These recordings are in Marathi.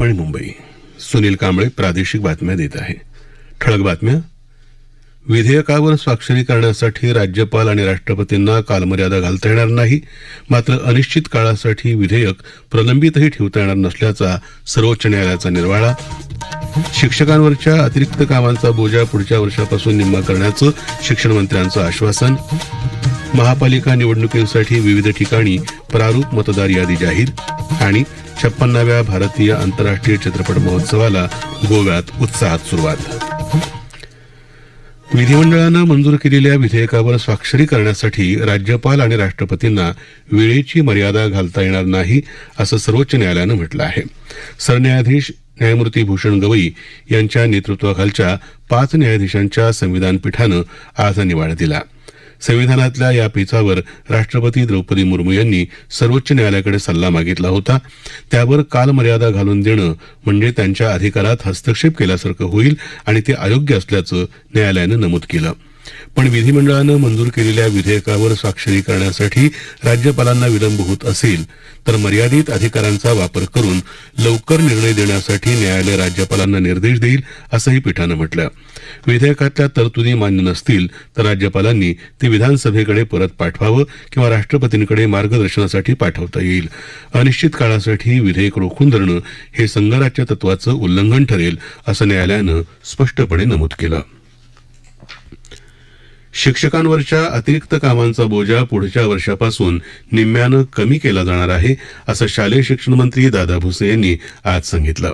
आकाशवाणी मुंबई. सुनील कांबळे प्रादेशिक बातम्या देत आहे. ठळक बातम्या. विधेयकावर स्वाक्षरी करण्यासाठी राज्यपाल आणि राष्ट्रपतींना कालमर्यादा घालता येणार नाही. मात्र अनिश्चित काळासाठी विधेयक प्रलंबितही ठेवता येणार नसल्याचा सर्वोच्च न्यायालयाचा निर्वाळा. शिक्षकांवरच्या अतिरिक्त कामांचा बोजा पुढच्या वर्षापासून निम्मा करण्याचं शिक्षण मंत्र्यांचं आश्वासन. महापालिका निवडणुकीसाठी विविध ठिकाणी प्रारूप मतदार यादी जाहीर आणि छप्पन्नाव्या भारतीय आंतरराष्ट्रीय चित्रपट महोत्सवाला गोव्यात उत्साहात सुरुवात. विधिमंडळानं मंजूर केलेल्या विधेयकावर स्वाक्षरी करण्यासाठी राज्यपाल आणि राष्ट्रपतींना वेळेची मर्यादा घालता येणार नाही असं सर्वोच्च न्यायालयानं म्हटलं आहे. सरन्यायाधीश न्यायमूर्ती भूषण गवई यांच्या नेतृत्वाखालच्या पाच न्यायाधीशांच्या संविधान पीठानं आज निवाडा दिला. संविधानातल्या या पेचावर राष्ट्रपती द्रौपदी मुर्मू यांनी सर्वोच्च न्यायालयाकडे सल्ला मागितला होता. त्यावर कालमर्यादा घालून देणं म्हणजे त्यांच्या अधिकारात हस्तक्षेप केल्यासारखं होईल आणि ते अयोग्य असल्याचं न्यायालयानं नमूद केलं. पण विधिमंडळानं मंजूर केलेल्या विधेयकावर स्वाक्षरी करण्यासाठी राज्यपालांना विलंब होत असेल तर मर्यादित अधिकारांचा वापर करून लवकर निर्णय देण्यासाठी न्यायालय राज्यपालांना निर्देश देईल असंही पीठानं म्हटलं. विधेयकातल्या तरतुदी मान्य नसतील तर राज्यपालांनी ते विधानसभेकडे परत पाठवावं किंवा राष्ट्रपतींकडे मार्गदर्शनासाठी पाठवता येईल. अनिश्चित काळासाठी विधेयक रोखून धरणं हे संघराज्य तत्वाचं उल्लंघन ठरेल असं न्यायालयानं स्पष्टपणे नमूद केलं. शिक्षकांवरच्या अतिरिक्त कामांचा बोजा पुढच्या वर्षापासून निम्म्यानं कमी केला जाणार आहे असं शालेय शिक्षण मंत्री दादा भुसे यांनी आज सांगितलं.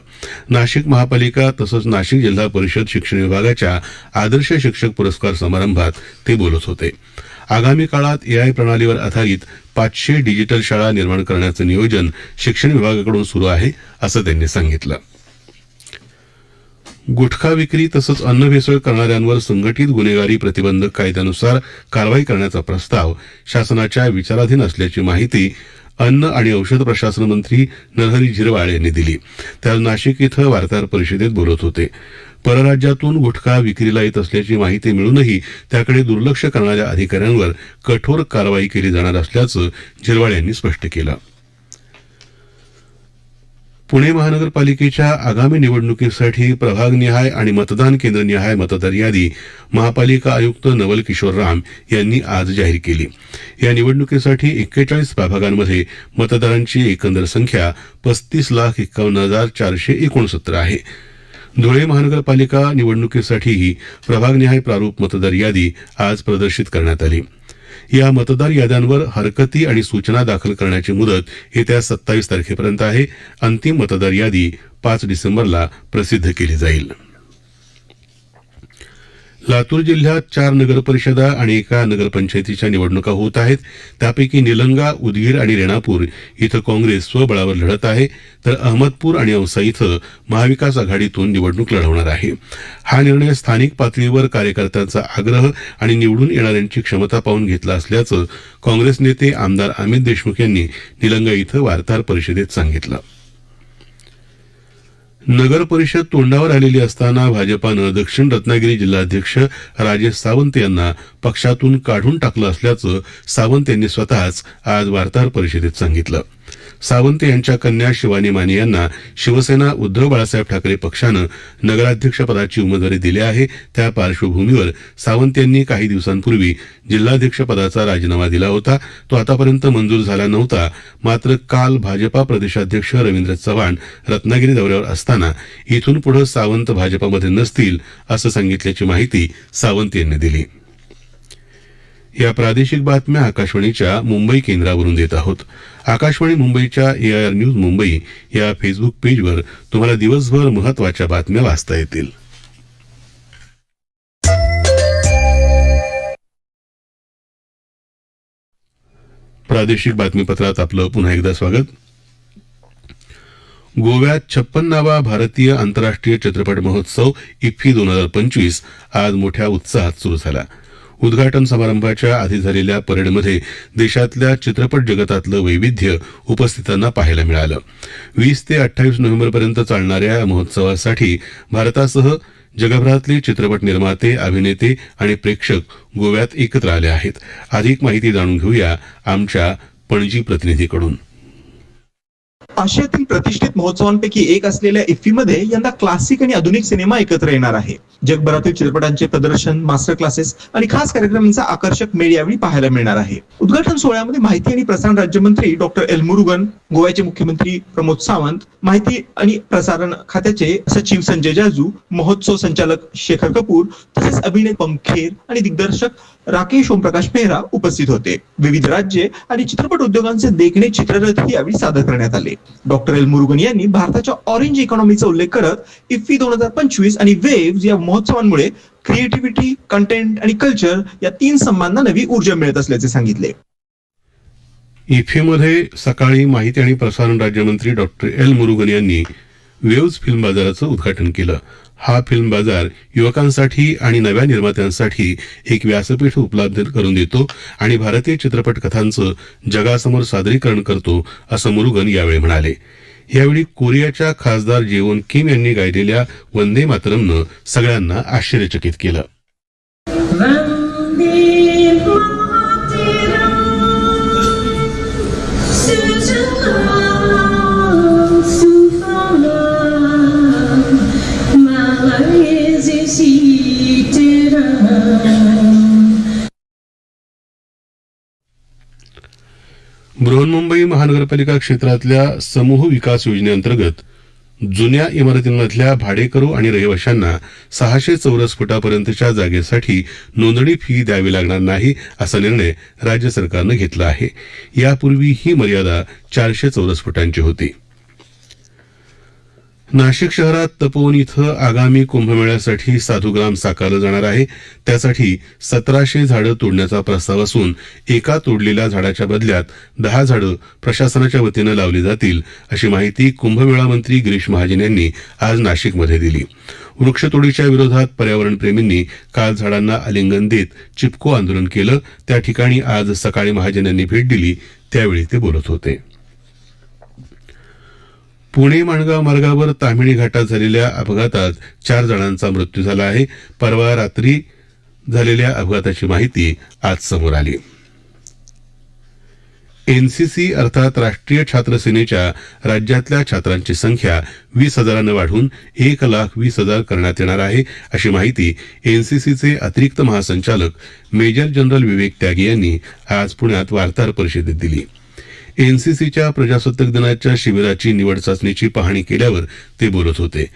नाशिक महापालिका तसंच नाशिक जिल्हा परिषद शिक्षण विभागाच्या आदर्श शिक्षक पुरस्कार समारंभात ते बोलत होते. आगामी काळात एआय प्रणालीवर आधारित पाचशे डिजिटल शाळा निर्माण करण्याचं नियोजन शिक्षण विभागाकडून सुरू आहे असं त्यांनी सांगितलं. गुटखा विक्री तसंच अन्न भेसळ करणाऱ्यांवर संघटित गुन्हेगारी प्रतिबंधक कायद्यानुसार कारवाई करण्याचा प्रस्ताव शासनाच्या विचाराधीन असल्याची माहिती अन्न आणि औषध प्रशासन मंत्री नरहरी झिरवाळ यांनी दिली. ते आज नाशिक इथं वार्ताहर परिषदेत बोलत होते. परराज्यातून गुटखा विक्रीला येत असल्याची माहिती मिळूनही त्याकडे दुर्लक्ष करणाऱ्या अधिकाऱ्यांवर कठोर कारवाई केली जाणार असल्याचं झिरवाळ यांनी स्पष्ट केलं. पुणे महानगरपालिकेच्या आगामी निवडणुकीसाठी प्रभागनिहाय आणि मतदान केंद्रनिहाय मतदार यादी महापालिका आयुक्त नवल किशोर राम यांनी आज जाहीर केली. या निवडणुकीसाठी एक्केचाळीस प्रभागांमध्ये मतदारांची एकंदर संख्या पस्तीस लाख एक्कावन्न हजार चारशे एकोणसत्तर आहे. धुळे महानगरपालिका निवडणुकीसाठीही प्रभागनिहाय प्रारूप मतदार यादी आज प्रदर्शित करण्यात आली. या मतदार याद्यांवर हरकती आणि सूचना दाखल करण्याची मुदत येत्या सत्तावीस तारखेपर्यंत आहे. अंतिम मतदार यादी पाच डिसेंबरला प्रसिद्ध केली जाईल. लातूर जिल्ह्यात चार नगरपरिषदा आणि एका नगरपंचायतीच्या निवडणुका होत आहेत. त्यापैकी निलंगा उदगीर आणि रेणापूर इथं काँग्रेस स्वबळावर लढत आहे. तर अहमदपूर आणि औसा इथं महाविकास आघाडीतून निवडणूक लढवणार आहे. हा निर्णय स्थानिक पातळीवर कार्यकर्त्यांचा आग्रह आणि निवडून येणाऱ्यांची क्षमता पाहून घेतला असल्याचं काँग्रेस नेते आमदार अमित देशमुख यांनी निलंगा इथं वार्ताहर परिषदेत सांगितलं. नगर परिषद तोंडावर आलेली असताना भाजपानं दक्षिण रत्नागिरी जिल्हाध्यक्ष राजेश सावंत यांना पक्षातून काढून टाकलं असल्याचं सावंत यांनी स्वतःच आज वार्ताहर परिषदेत सांगितलं. सावंत यांच्या कन्या शिवानी माने यांना शिवसेना उद्धव बाळासाहेब ठाकरे पक्षानं नगराध्यक्षपदाची उमेदवारी दिली आहे. त्या पार्श्वभूमीवर सावंत यांनी काही दिवसांपूर्वी जिल्हाध्यक्षपदाचा राजीनामा दिला होता. तो आतापर्यंत मंजूर झाला नव्हता. मात्र काल भाजपा प्रदेशाध्यक्ष रवींद्र चव्हाण रत्नागिरी दौऱ्यावर असताना इथून पुढे सावंत भाजपामध्ये नसतील असं सांगितल्याची माहिती सावंत यांनी दिली. या प्रादेशिक बातम्या आकाशवाणीच्या मुंबई केंद्रावरून देत आहोत. आकाशवाणी मुंबईच्या एआयआर न्यूज मुंबई या फेसबुक पेजवर तुम्हाला दिवसभर महत्त्वाच्या बातम्या वाचता येतील. प्रादेशिक बातमीपत्रात आपलं पुन्हा एकदा स्वागत. गोव्यात छप्पन्नावा भारतीय आंतरराष्ट्रीय चित्रपट महोत्सव इफ्फी दोन हजार पंचवीस आज मोठ्या उत्साहात सुरू झाला. उद्घाटन समारंभाच्या आधी झालेल्या परेडमध्ये देशातल्या चित्रपट जगतातलं वैविध्य उपस्थितांना पाहायला मिळालं. वीस ते अठ्ठावीस नोव्हेंबरपर्यंत चालणाऱ्या या महोत्सवासाठी भारतासह जगभरातले चित्रपट निर्माते अभिनेते आणि प्रेक्षक गोव्यात एकत्र आले आहेत. अधिक माहिती जाणून घेऊया आमच्या पणजी प्रतिनिधीकडून. आशियातील प्रतिष्ठित महोत्सवांपैकी एक असलेल्या इफ्फीमध्ये यंदा क्लासिक आणि आधुनिक सिनेमा एकत्र येणार आहे. जगभरातील चित्रपटांचे प्रदर्शन मास्टर क्लासेस आणि खास कार्यक्रमांचा आकर्षक मेळ यावेळी पाहायला मिळणार आहे. उद्घाटन सोहळ्यामध्ये माहिती आणि प्रसारण राज्यमंत्री डॉक्टर एल मुरुगन गोव्याचे मुख्यमंत्री प्रमोद सावंत माहिती आणि प्रसारण खात्याचे सचिव संजय जाजू महोत्सव संचालक शेखर कपूर तसेच अभिनेत पंखेर आणि दिग्दर्शक राकेश ओमप्रकाश मेहरा उपस्थित होते. विविध राज्ये आणि चित्रपट उद्योगांचे देखणे चित्ररथ यावेळी सादर करण्यात आले. डॉक्टर एल मुरुगन यांनी भारताच्या ऑरेंज इकॉनॉमीचा उल्लेख करत इफ्फी दोन हजार पंचवीस आणि वेव्ह या महोत्सवांमुळे क्रिएटिव्हिटी कंटेंट आणि कल्चर या तीन संबंधांना नवी ऊर्जा मिळत असल्याचे सांगितले. इफ्फीमध्ये सकाळी माहिती आणि प्रसारण राज्यमंत्री डॉक्टर एल मुरुगन यांनी वेव्ज फिल्म बाजाराचं उद्घाटन केलं. हा फिल्म बाजार युवकांसाठी आणि नव्या निर्मात्यांसाठी एक व्यासपीठ उपलब्ध करून देतो आणि भारतीय चित्रपट कथांचं जगासमोर सादरीकरण करतो असं मुरुगन यावेळी म्हणाले. यावेळी कोरियाच्या खासदार जेवोन किम यांनी गायलेल्या वंदे मातरमनं सगळ्यांना आश्चर्यचकित केलं. बृहन्मुंबई महानगरपालिका क्षेत्रातल्या समूह विकास योजनेअंतर्गत जुन्या इमारतींमधल्या भाडेकरू आणि रहिवाशांना सहाशे चौरस फुटापर्यंतच्या जागेसाठी नोंदणी फी द्यावी लागणार नाही असा निर्णय राज्य सरकारनं घेतला आहे. यापूर्वी ही मर्यादा चारशे चौरस फुटांची होती. नाशिक शहरात तपोवन इथं आगामी कुंभमेळ्यासाठी साधुग्राम साकारलं जाणार आहे. त्यासाठी सतराशे झाडं तोडण्याचा प्रस्ताव असून एका तोडलेल्या झाडाच्या बदल्यात दहा झाडं प्रशासनाच्या वतीनं लावली जातील अशी माहिती कुंभमेळा मंत्री गिरीश महाजन यांनी आज नाशिकमध्ये दिली. वृक्षतोडीच्या विरोधात पर्यावरणप्रेमींनी काल झाडांना आलिंगन देत चिपको आंदोलन केलं. त्या ठिकाणी आज सकाळी महाजन यांनी भेट दिली. त्यावेळी ते बोलत होते. पुणे माणगाव मार्गावर तामिणी घाटात झालेल्या अपघातात चार जणांचा मृत्यू झाला आहे. परवा रात्री झालेल्या अपघाताची माहिती आज समोर आली. एनसीसी अर्थात राष्ट्रीय छात्र सेनेच्या राज्यातल्या छात्रांची संख्या वीस हजारानं वाढून एक लाख वीस हजार करण्यात येणार आहे अशी माहिती एनसीसीचे अतिरिक्त महासंचालक मेजर जनरल विवेक त्यागी यांनी आज पुण्यात वार्ताहर परिषदेत दिली. एनसीसीच्या प्रजासत्ताक दिनाच्या शिबिराची निवड चाचणीची पाहणी केल्यावर ते बोलत होते.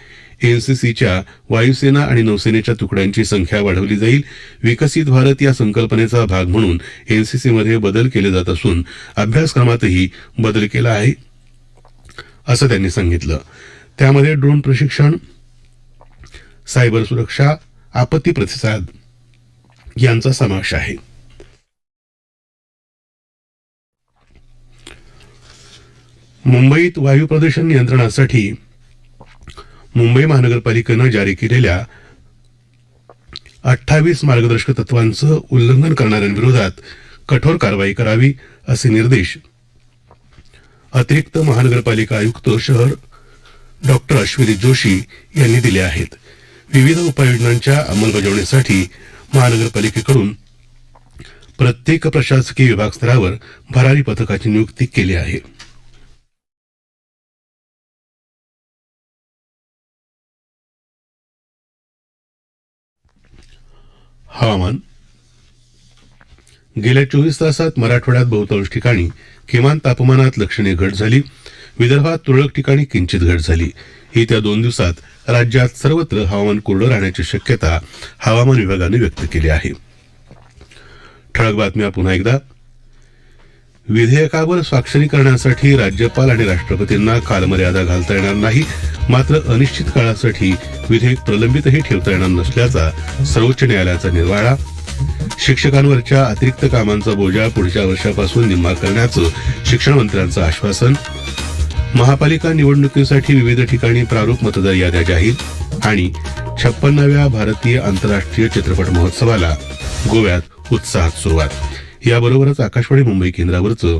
एनसीसीच्या वायुसेना आणि नौसेनेच्या तुकड्यांची संख्या वाढवली जाईल. विकसित भारत या संकल्पनेचा भाग म्हणून एनसीसीमध्ये बदल केले जात असून अभ्यासक्रमातही बदल केला आहे असं त्यांनी सांगितलं. त्यामध्ये ड्रोन प्रशिक्षण सायबर सुरक्षा आपत्ती प्रतिसाद यांचा समावेश आहे. मुंबईत वायू प्रदूषण नियंत्रणासाठी मुंबई महानगरपालिकेनं जारी केलेल्या अठ्ठावीस मार्गदर्शक तत्वांचं उल्लंघन करणाऱ्यांविरोधात कठोर कारवाई करावी असे निर्देश अतिरिक्त महानगरपालिका आयुक्त शहर डॉक्टर अश्विनी जोशी यांनी दिले आहेत. विविध उपाययोजनांच्या अंमलबजावणीसाठी महानगरपालिकेकडून प्रत्येक प्रशासकीय विभाग स्तरावर भरारी पथकाची नियुक्ती केली आहे. हवामान गेल्या चोवीस तासात मराठवाड्यात बहुतांश ठिकाणी किमान तापमानात लक्षणीय घट झाली. विदर्भात तुरळक ठिकाणी किंचित घट झाली. येत्या दोन दिवसात राज्यात सर्वत्र हवामान कोरडं राहण्याची शक्यता हवामान विभागानं व्यक्त केली आहे. ठळक बातम्या पुन्हा एकदा. विधेयकावर स्वाक्षरी करण्यासाठी राज्यपाल आणि राष्ट्रपतींना कालमर्यादा घालता येणार नाही. मात्र अनिश्चित काळासाठी विधेयक प्रलंबितही ठेवता येणार नसल्याचा सर्वोच्च न्यायालयाचा निर्वाळा. शिक्षकांवरच्या अतिरिक्त कामांचा बोजा पुढच्या वर्षापासून निम्मा करण्याचं शिक्षण मंत्र्यांचं आश्वासन. महापालिका निवडणुकीसाठी विविध ठिकाणी प्रारूप मतदार याद्या जाहीर आणि छप्पन्नाव्या भारतीय आंतरराष्ट्रीय चित्रपट महोत्सवाला गोव्यात उत्साहात सुरुवात. याबरोबरच आकाशवाणी मुंबई केंद्रावरचं